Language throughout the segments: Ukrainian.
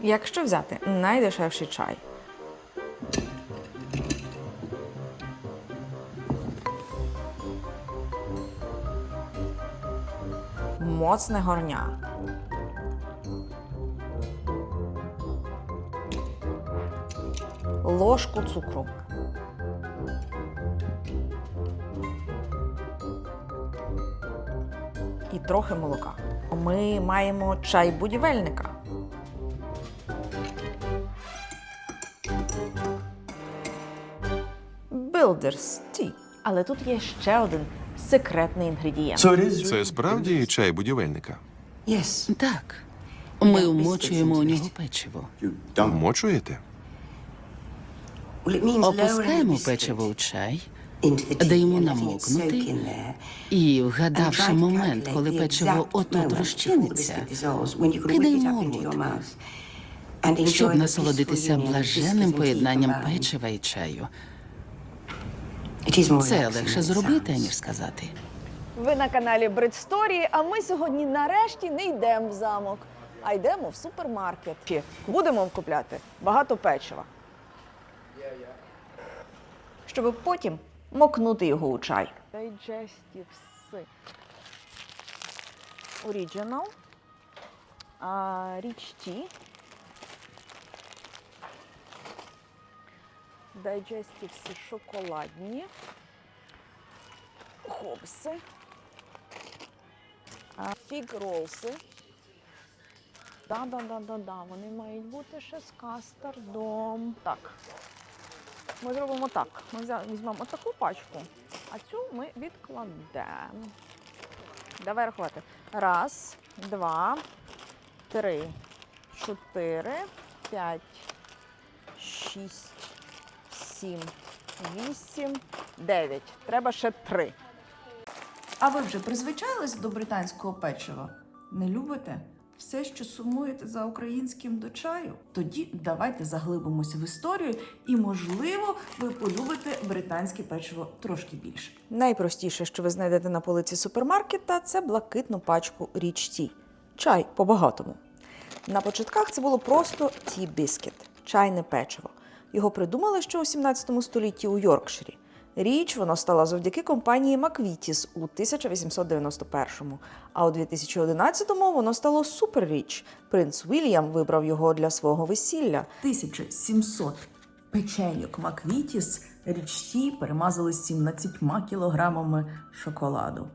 Якщо взяти найдешевший чай, моцне горня. Ложку цукру. І трохи молока. Ми маємо чай будівельника. Builder's Tea. Але тут є ще один секретний інгредієнт. Це справді чай будівельника. Так. Ми вмочуємо у нього печиво. Вмочуєте? Опускаємо печиво у чай даємо намокнути і, вгадавши момент, коли печиво отут розчиниться, кидаємо у рот, щоб насолодитися блаженним поєднанням печива і чаю. Це легше зробити, ніж сказати. Ви на каналі Бридсторії, а ми сьогодні нарешті не йдемо в замок, а йдемо в супермаркет. Будемо купляти багато печива. Щоб потім мокнути його у чай. Digestive Original. А, Rich Digestive шоколадні. Хопси. А, Фіг ролси. Да-да-да-да-да. Вони мають бути ще з кастардом. Так. Ми зробимо так. Ми візьмемо таку пачку, а цю ми відкладемо. Давай рахувати. Раз, два, три, чотири, п'ять, шість, сім, вісім, дев'ять. Треба ще три. А ви вже призвичайлись до британського печива? Не любите? Все, що сумуєте за українським до чаю? Тоді давайте заглибимося в історію, і, можливо, ви полюбите британське печиво трошки більше. Найпростіше, що ви знайдете на полиці супермаркета, це блакитну пачку Rich Tea. Чай по-багатому. На початках це було просто tea biscuit – чайне печиво. Його придумали ще у 17 столітті у Йоркширі. Річ воно стала завдяки компанії Маквітіс у 1891-му, а у 2011-му воно стало суперріч. Принц Вільям вибрав його для свого весілля. 1700 печеньок Маквітіс річті перемазали 17 кілограмами шоколаду.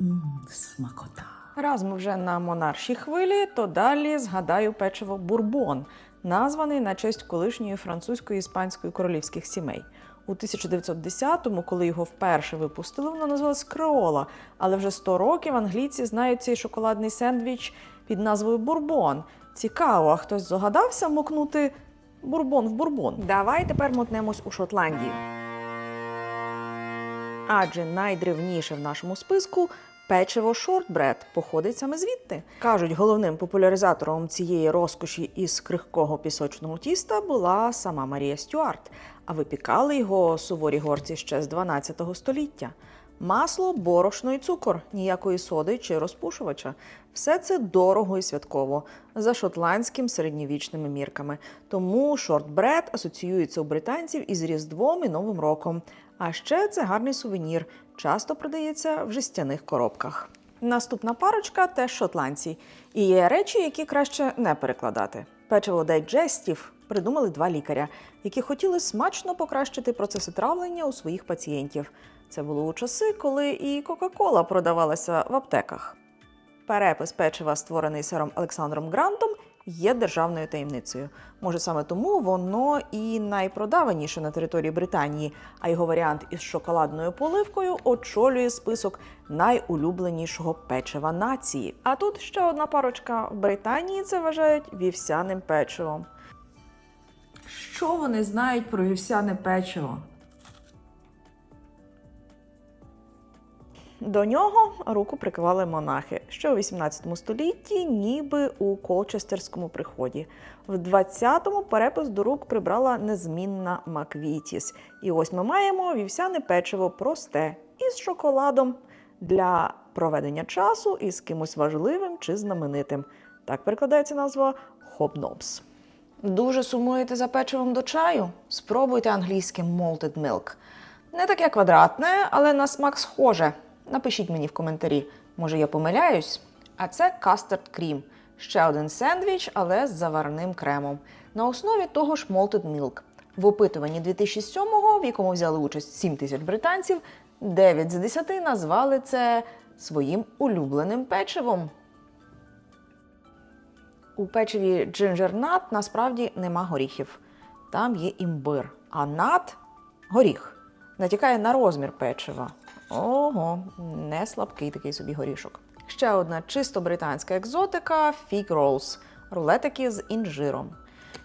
Мм, смакота. Раз ми вже на монаршій хвилі, то далі згадаю печиво Бурбон, названий на честь колишньої французької і іспанської королівських сімей. У 1910-му, коли його вперше випустили, воно називалось Креола. Але вже 100 років англійці знають цей шоколадний сендвіч під назвою Бурбон. Цікаво, а хтось здогадався мокнути бурбон в бурбон. Давай тепер мотнемось у Шотландію. Адже найдревніше в нашому списку печиво шортбред походить саме звідти. Кажуть, головним популяризатором цієї розкоші із крихкого пісочного тіста була сама Марія Стюарт, а випікали його суворі горці ще з 12 століття. Масло, борошно і цукор, ніякої соди чи розпушувача. Все це дорого і святково за шотландським середньовічними мірками. Тому шортбред асоціюється у британців із Різдвом і Новим роком. А ще це гарний сувенір, часто продається в жестяних коробках. Наступна парочка теж шотландці. І є речі, які краще не перекладати. Печиво Digestive придумали два лікаря, які хотіли смачно покращити процеси травлення у своїх пацієнтів. Це було у часи, коли і Кока-Кола продавалася в аптеках. Перепис печива, створений сером Олександром Грантом, є державною таємницею. Може, саме тому воно і найпродаваніше на території Британії, а його варіант із шоколадною поливкою очолює список найулюбленішого печива нації. А тут ще одна парочка в Британії це вважають вівсяним печивом. Що вони знають про вівсяне печиво? До нього руку приклали монахи, що у 18 столітті, ніби у Колчестерському приході. В 20-му перепис до рук прибрала незмінна Маквітіс. І ось ми маємо вівсяне печиво просте із шоколадом для проведення часу із кимось важливим чи знаменитим. Так перекладається назва Хобнобс. Дуже сумуєте за печивом до чаю? Спробуйте англійське malted milk. Не таке квадратне, але на смак схоже. Напишіть мені в коментарі, може я помиляюсь. А це custard cream. Ще один сендвіч, але з заварним кремом. На основі того ж malted milk. В опитуванні 2007-го, в якому взяли участь 7 тисяч британців, 9 з 10 назвали це своїм улюбленим печивом. У печиві Nut насправді нема горіхів. Там є імбир, а нат горіх. Натякає на розмір печива. Ого, не слабкий такий собі горішок. Ще одна чисто британська екзотика фіг ролс рулетики з інжиром.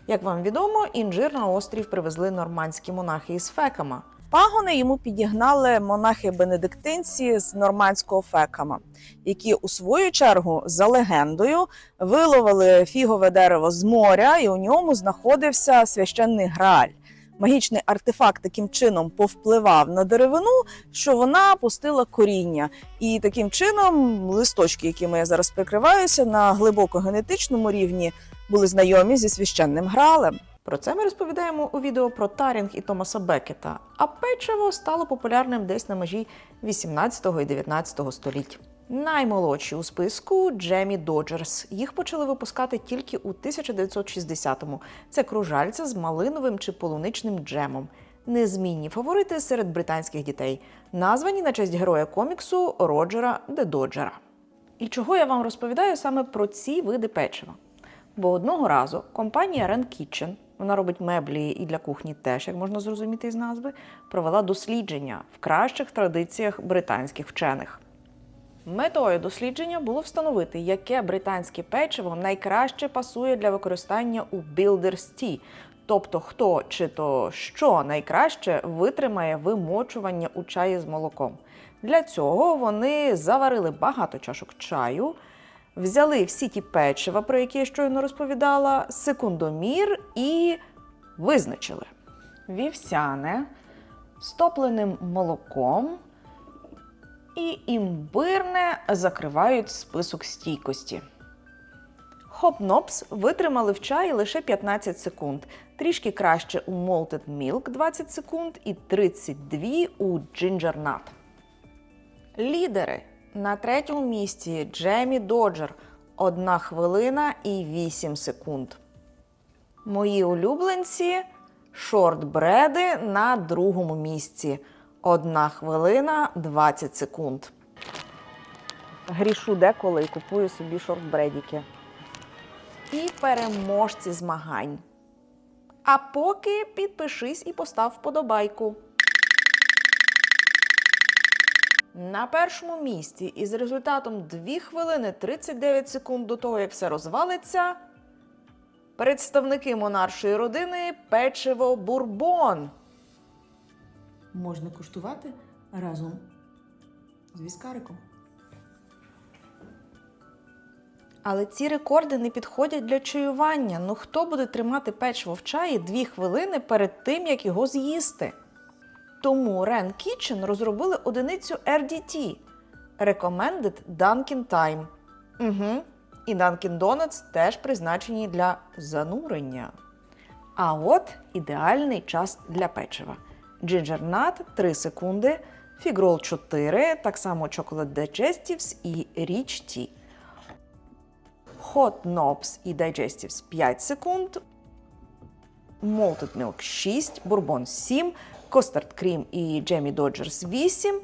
Як вам відомо, інжир на острів привезли нормандські монахи із фекама. Пагони йому підігнали монахи-бенедиктинці з нормандського фекама, які у свою чергу, за легендою, виловили фігове дерево з моря, і у ньому знаходився священний грааль. Магічний артефакт таким чином повпливав на деревину, що вона пустила коріння. І таким чином листочки, якими я зараз прикриваюся, на глибоко генетичному рівні були знайомі зі священним граалем. Про це ми розповідаємо у відео про Тарінг і Томаса Бекета. А печиво стало популярним десь на межі 18 і 19 століть. Наймолодші у списку Джемі Доджерс. Їх почали випускати тільки у 1960-му. Це кружальця з малиновим чи полуничним джемом. Незмінні фаворити серед британських дітей, названі на честь героя коміксу Роджера де Доджера. І чого я вам розповідаю саме про ці види печива? Бо одного разу компанія Rand Kitchen, вона робить меблі і для кухні теж, як можна зрозуміти із назви, провела дослідження в кращих традиціях британських вчених. Метою дослідження було встановити, яке британське печиво найкраще пасує для використання у Tea, тобто хто чи то що найкраще витримає вимочування у чаї з молоком. Для цього вони заварили багато чашок чаю, взяли всі ті печива, про які я щойно розповідала, секундомір і визначили вівсяне з топленим молоком і імбирне закривають список стійкості. Хопнопс витримали в чаї лише 15 секунд, трішки краще у Malted Milk 20 секунд і 32 у Ginger Nut. Лідери на третьому місці Джемі Доджер 1 хвилина і 8 секунд. Мої улюбленці шортбреди на другому місці 1 хвилина 20 секунд. Грішу деколи і купую собі шортбредіки. І переможці змагань. А поки підпишись і постав вподобайку. На першому місці із результатом 2 хвилини 39 секунд до того, як все розвалиться, представники монаршої родини печиво Бурбон. Можна куштувати разом з віскариком. Але ці рекорди не підходять для чаювання. Ну хто буде тримати печиво в чаї 2 хвилини перед тим, як його з'їсти? Тому Ren Kitchen розробили одиницю RDT Recommended Dunkin' Time. Угу. І Dunkin' Donuts теж призначені для занурення. А от ідеальний час для печива. Ginger Nut 3 секунди, Fig 4, так само Chocolate Digestives і Rich Tea. Hot Knobs і Digestives 5 секунд, Malted Milk 6, Bourbon 7, Custard Cream і Jamie Dodgers 8,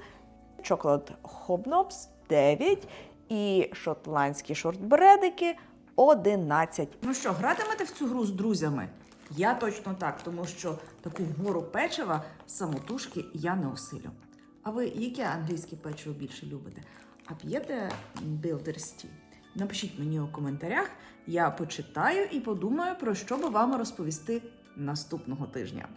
Chocolate Hobnobs 9 і шотландські шортбредики 11. Ну що, гратимете в цю гру з друзями? Я точно так, тому що таку гору печива самотужки я не осилю. А ви яке англійське печиво більше любите? А п'єте Tea? Напишіть мені у коментарях, я почитаю і подумаю, про що би вам розповісти наступного тижня.